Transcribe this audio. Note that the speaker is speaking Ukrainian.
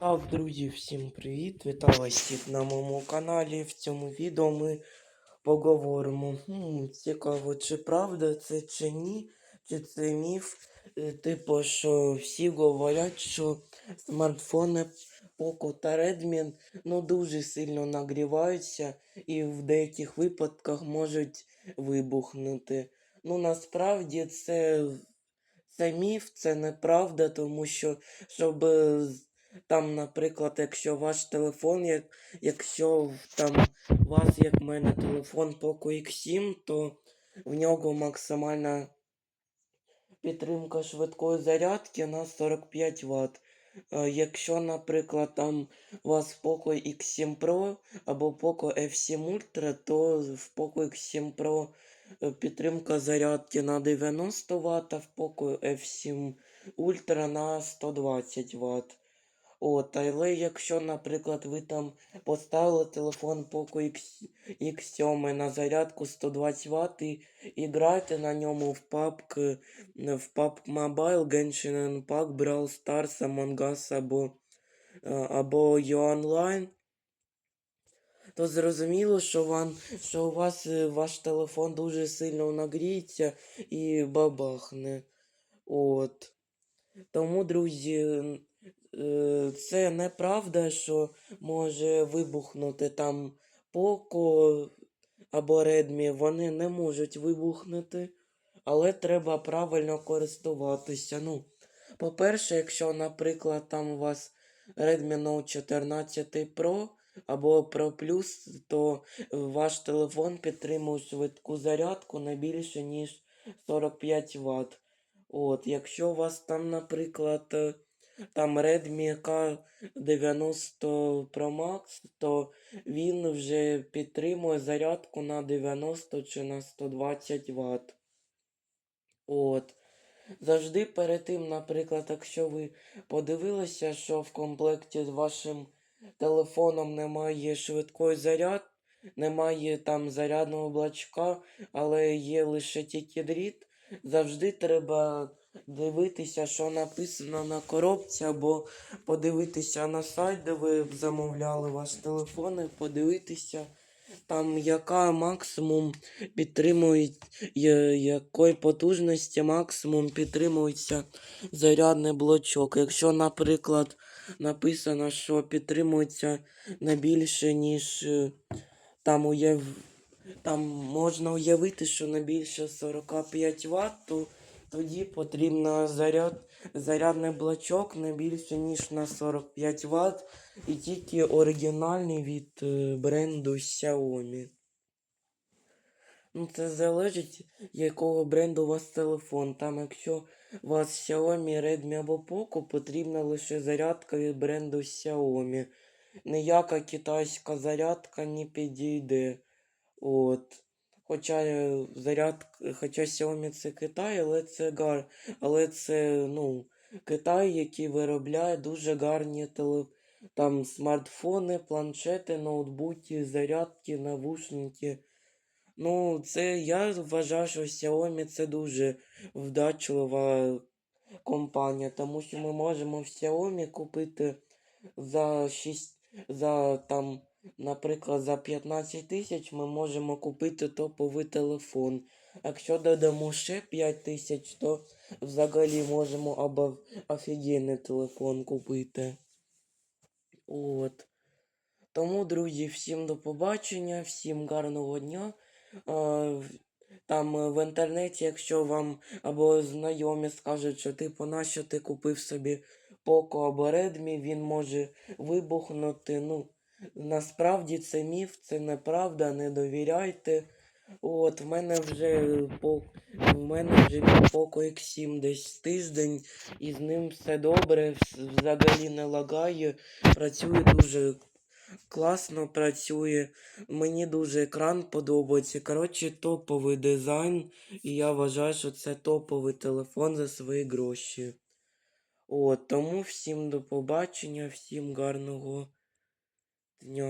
Так, друзі, всім привіт! Вітаю всіх на моєму каналі. В цьому відео ми поговоримо. Хм, цікаво, чи правда це чи ні, чи це міф. Е, Типу, що всі говорять, що смартфони Poco та Redmi ну, дуже сильно нагріваються і в деяких випадках можуть вибухнути. Ну, насправді це, це міф, це неправда, тому що щоб там, наприклад, якщо ваш телефон, як, якщо там у вас, як в мене, телефон Poco X7, то в нього максимальна підтримка швидкої зарядки на 45 Вт. Е, Якщо, наприклад, там у вас Poco X7 Pro або Poco F7 Ultra, то в Poco X7 Pro е, підтримка зарядки на 90 Вт, а в Poco F7 Ultra на 120 Вт. От, але якщо, наприклад, ви там поставили телефон Poco X, X7 на зарядку 120 Вт і, і граєте на ньому в PUBG, в PUBG Mobile, Genshin Impact, Brawl Stars, Among Us або, е, або Online, то зрозуміло, що, вам, що у вас е, ваш телефон дуже сильно нагріється і бабахне. От. Тому, друзі, це неправда, що може вибухнути там Poco або Redmi. Вони не можуть вибухнути, але треба правильно користуватися. Ну, по-перше, якщо, наприклад, там у вас Redmi Note 14 Pro або Pro Plus, то ваш телефон підтримує швидку зарядку не більше, ніж 45 Вт. От, якщо у вас там, наприклад, е, там Redmi K90 Pro Max, то він вже підтримує зарядку на 90 чи на 120 Вт. От. Завжди перед тим, наприклад, якщо ви подивилися, що в комплекті з вашим телефоном немає швидкої заряд, немає там зарядного блочка, але є лише тільки дріт, завжди треба дивитися, що написано на коробці, або подивитися на сайт, де ви замовляли ваш телефон, і подивитися. Там яка максимум підтримує, якої потужності максимум підтримується зарядний блочок. Якщо, наприклад, написано, що підтримується не більше, ніж е, там уяв... там можна уявити, що не більше 45 Вт, то тоді потрібно заряд... зарядний блочок не більше, ніж на 45 Вт, і тільки оригінальний від е, бренду Xiaomi. Ну, це залежить, якого бренду у вас телефон. Там, якщо у вас Xiaomi, Redmi або Poco, потрібна лише зарядка від бренду Xiaomi. Ніяка китайська зарядка не підійде. От. Хоча е, зарядка, хоча Xiaomi це Китай, але це гар, але це, ну, Китай, який виробляє дуже гарні теле... там смартфони, планшети, ноутбуки, зарядки, навушники. Ну, це я вважаю, що Xiaomi це дуже вдачлива компанія, тому що ми можемо в Xiaomi купити за 6, за там, наприклад, за 15 тисяч ми можемо купити топовий телефон. Якщо додамо ще 5 тисяч, то взагалі можемо або офігенний телефон купити. От. Тому, друзі, всім до побачення, всім гарного дня. Там е, в інтернеті, якщо вам або знайомі скажуть, що типу, нащо ти купив собі Poco або Redmi, він може вибухнути. Ну, насправді це міф, це неправда, не довіряйте. От, в мене вже по в мене вже Poco X7 десь тиждень, і з ним все добре, взагалі не лагає, працює дуже класно працює. Мені дуже екран подобається. Коротше, топовий дизайн. І я вважаю, що це топовий телефон за свої гроші. От, тому всім до побачення, всім гарного дня.